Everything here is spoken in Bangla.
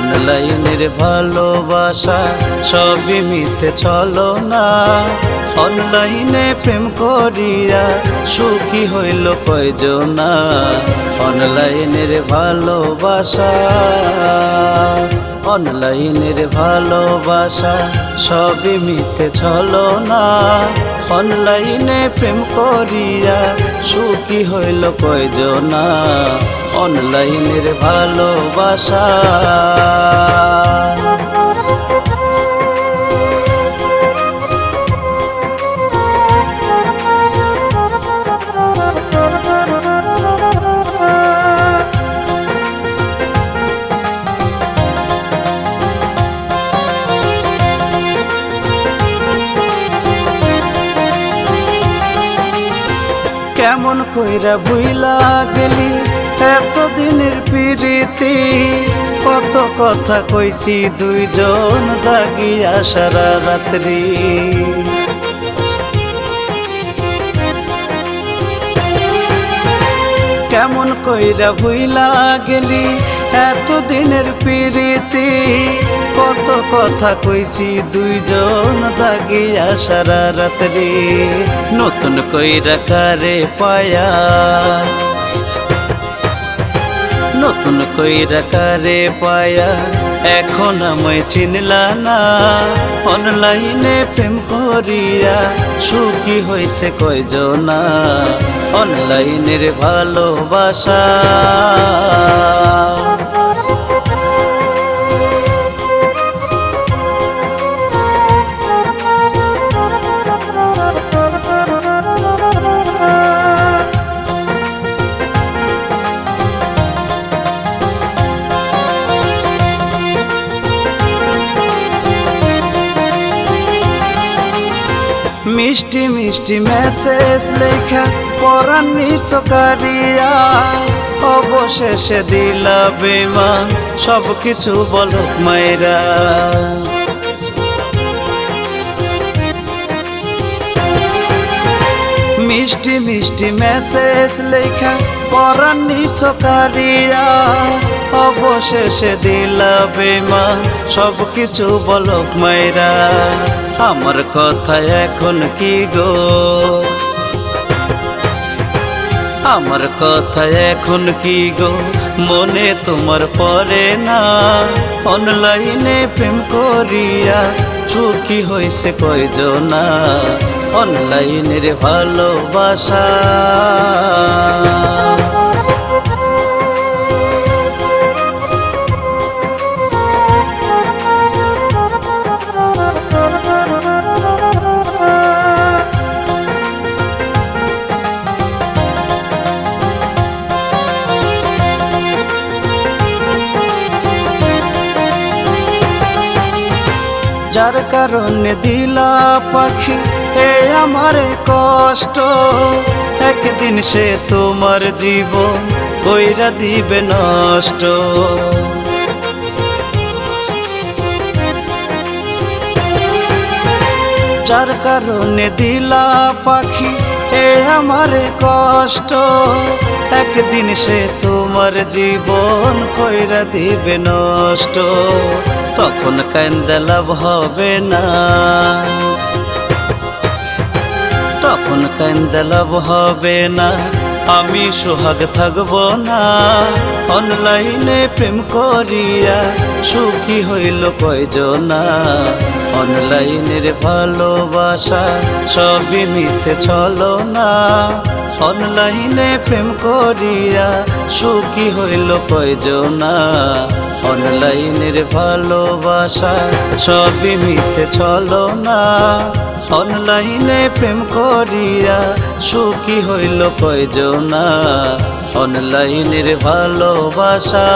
অনলাইনের ভালোবাসা, সবই মিথ্যে চলো না। অনলাইনে প্রেম করিয়া সুখী হইল কয়জনা। অনলাইনের ভালোবাসা অনলাইনের ভালোবাসা, সবই মিথ্যে চলো না। অনলাইনে প্রেম করিয়া সুখী হইল কয়জনা? অনলাইনের ভালোবাসা। কেমন কইরা ভুইলা গেলি? এতদিনের পিড়িতি কত কথা কইছি দুইজন দাগিয়া সারা রাত্রি। কেমন কইরা ভুইলা গেলি? এতদিনের পিড়িতি কত কথা কইছি দুইজন দাগিয়া সারা রাত্রি। নতুন কইরা কারে পায়া? নতুন কইরা কারে পায়া? এখন আমায় চিনলা না। অনলাইনে প্রেম করিয়া সুখী হয়েছে কয়জনা। অনলাইনের ভালোবাসা। মিষ্টি মিষ্টি মেসেজ লেখা পরান নিচকারিয়া অবশেষে দিলা বেমান সব কিছু বলক মায়েরা মিষ্টি মিষ্টি মেসেজ লেখা পরান নিচকারিয়া অবশেষে দিলা বেমান সব কিছু বলক মাইরা। আমার কথা এখন কি গো? আমার কথা এখন কি গো? মনে তোমার পরে না। অনলাইনে প্রেম করিয়া সুখী হয়েছে কয়জনা। অনলাইনের ভালোবাসা। যার কারণে দিলা পাখি এ আমার কষ্ট। একদিন সে তোমার জীবন কইরা দিবে নষ্ট। যার কারণে দিলা পাখি, এ আমার কষ্ট। একদিন সে তোমার জীবন কইরা দিবে নষ্ট। তখন কান্দা লাভ হবে না। তখন কান্দা লাভ হবে না। আমি সোহাগ থাকব না। অনলাইনে প্রেম করিয়া সুখী হইল কয়জনা। অনলাইনের ভালোবাসা সবই মিথ্যে চলো না অনলাইনে প্রেম করিয়া সুখী হইল কয়জনা। অনলাইনের ভালোবাসা সবই মিথ্যে চলো না। অনলাইনে প্রেম করিয়া সুখী হইল না। অনলাইনের ভালোবাসা